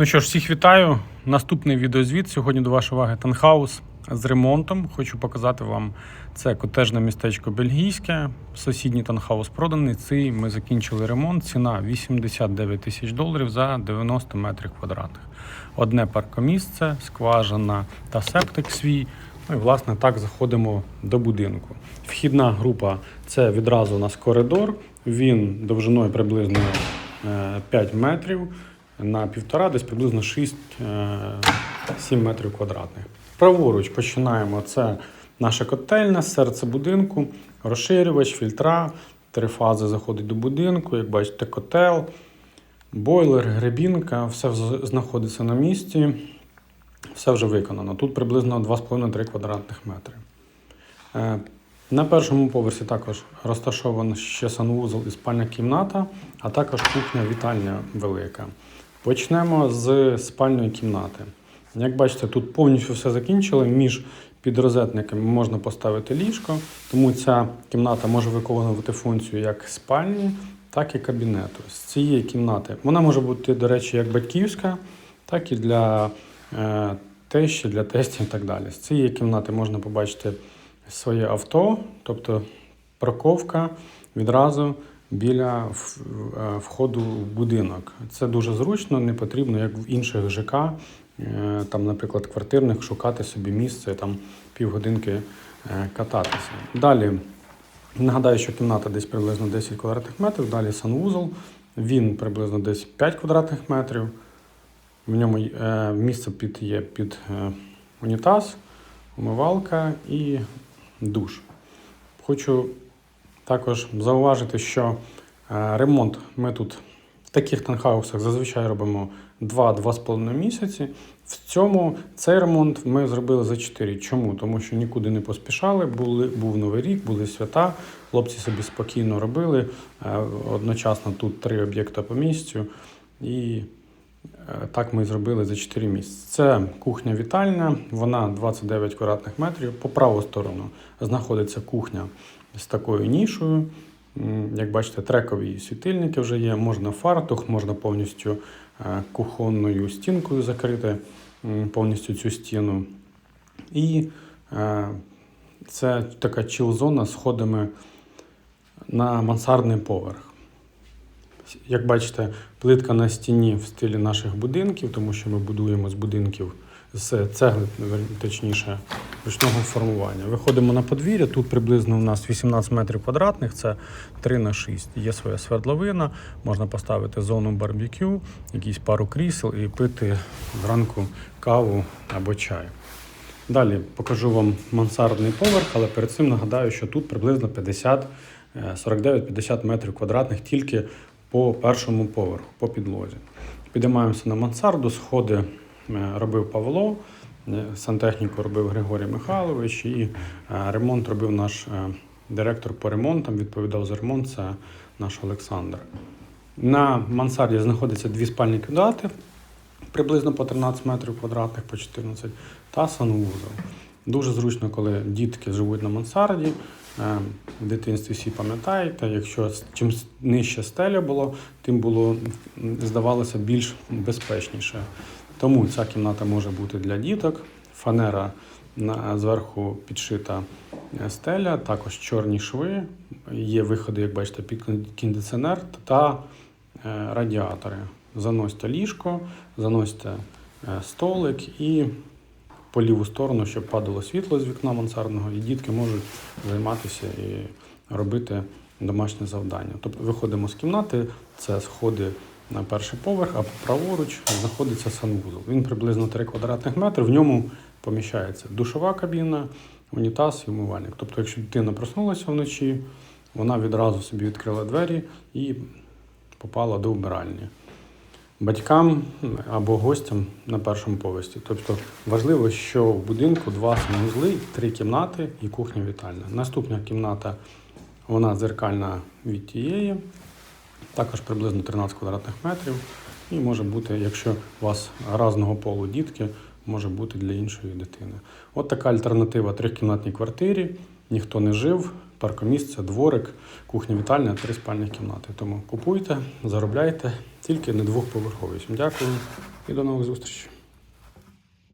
Ну що ж, всіх вітаю. Наступний відеозвіт. Сьогодні до вашої уваги танхаус з ремонтом. Хочу показати вам це котежне містечко Бельгійське. Сусідній танхаус проданий. Цей ми закінчили ремонт. Ціна 89 тисяч доларів за 90 метрів квадратних. Одне паркомісце, скважина та септик свій. Ну і власне так заходимо до будинку. Вхідна група це відразу у нас коридор. Він довжиною приблизно е, 5 метрів на півтора, десь приблизно 6-7 метрів квадратних. Праворуч починаємо. Це наша котельня, серце будинку, розширювач, фільтра. Три фази заходить до будинку. Як бачите, котел, бойлер, гребінка, все знаходиться на місці. Все вже виконано. Тут приблизно 2,5-3 квадратних метри. Е, На першому поверсі також розташовано ще санвузол і спальня кімната, а також кухня вітальня велика. Почнемо з спальної кімнати. Як бачите, тут повністю все закінчили. Між підрозетниками можна поставити ліжко, тому ця кімната може виконувати функцію як спальні, так і кабінету. З цієї кімнати вона може бути, до речі, як батьківська, так і для е, тещі, для тестів і так далі. З цієї кімнати можна побачити своє авто, тобто парковка відразу біля е, входу в будинок. Це дуже зручно, не потрібно, як в інших ЖК, е, там, наприклад, квартирних, шукати собі місце, там півгодинки е, кататися. Далі нагадаю, що кімната десь приблизно 10 квадратних метрів, далі санвузол. Він приблизно десь 5 квадратних метрів. В ньому місце під є під унітаз, умивалка і душ. Хочу також зауважити, що е, ремонт ми тут в таких танхаусах зазвичай робимо 2-2,5 місяці. В цьому цей ремонт ми зробили за 4. Чому? Тому що нікуди не поспішали, були, був Новий рік, були свята. Хлопці собі спокійно робили. Е, Одночасно тут три об'єкти по місцю. І Так ми і зробили за 4 місяці. Це кухня-вітальня, вона 29 квадратних метрів. По праву сторону знаходиться кухня з такою нішою. Як бачите, трекові світильники вже є. Можна фартух, можна повністю е, кухонною стінкою закрити повністю цю стіну. І е, це така чіл-зона з сходами на мансардний поверх. Як бачите, плитка на стіні в стилі наших будинків, тому що ми будуємо з будинків з цегли, точніше, ручного формування. Виходимо на подвір'я. Тут приблизно у нас 18 метрів квадратних, це 3 на 6. Є своя свердловина, можна поставити зону барбекю, якісь пару крісел і пити зранку каву або чай. Далі покажу вам мансардний поверх, але перед цим нагадаю, що тут приблизно 50, е, 49-50 метрів квадратних тільки по першому поверху, по підлозі. Підіймаємося на мансарду, сходи е, робив Павло, е, сантехніку робив Григорій Михайлович і е, ремонт робив наш директор по ремонтам, відповідав за ремонт, це наш Олександр. На мансарді знаходяться дві спальні кімнати, приблизно по 13 метрів квадратних, по 14, та санвузол. Дуже зручно, коли дітки живуть на мансарді. Е, В дитинстві всі пам'ятаєте, якщо чим нижче стеля було, тим було здавалося більш безпечніше. Тому ця кімната може бути для діток. Фанера зверху підшита е, стеля, також чорні шви. Є виходи, як бачите, під кон- кондиціонер та е, радіатори. Заносьте ліжко, заносьте столик і по ліву сторону, щоб падало світло з вікна мансардного, і дітки можуть займатися і робити домашнє завдання. Тобто виходимо з кімнати, це сходи на перший поверх, а праворуч знаходиться санвузол. Він приблизно 3 квадратних метри. В ньому поміщається душова кабіна, унітаз і умивальник. Тобто, якщо дитина проснулася вночі, вона відразу собі відкрила двері і попала до вбиральні батькам або гостям на першому поверсі. Тобто важливо, що в будинку два санвузли, три кімнати і кухня вітальня. Наступна кімната вона дзеркальна від тієї, також приблизно 13 квадратних метрів. І може бути, якщо у вас разного полу дітки, може бути для іншої дитини. От така альтернатива трикімнатній квартирі. Ніхто не жив, паркомісце, дворик, кухня, вітальня, три спальні кімнати. Тому купуйте, заробляйте, тільки не двохповерхові. Дякую і до нових зустрічей.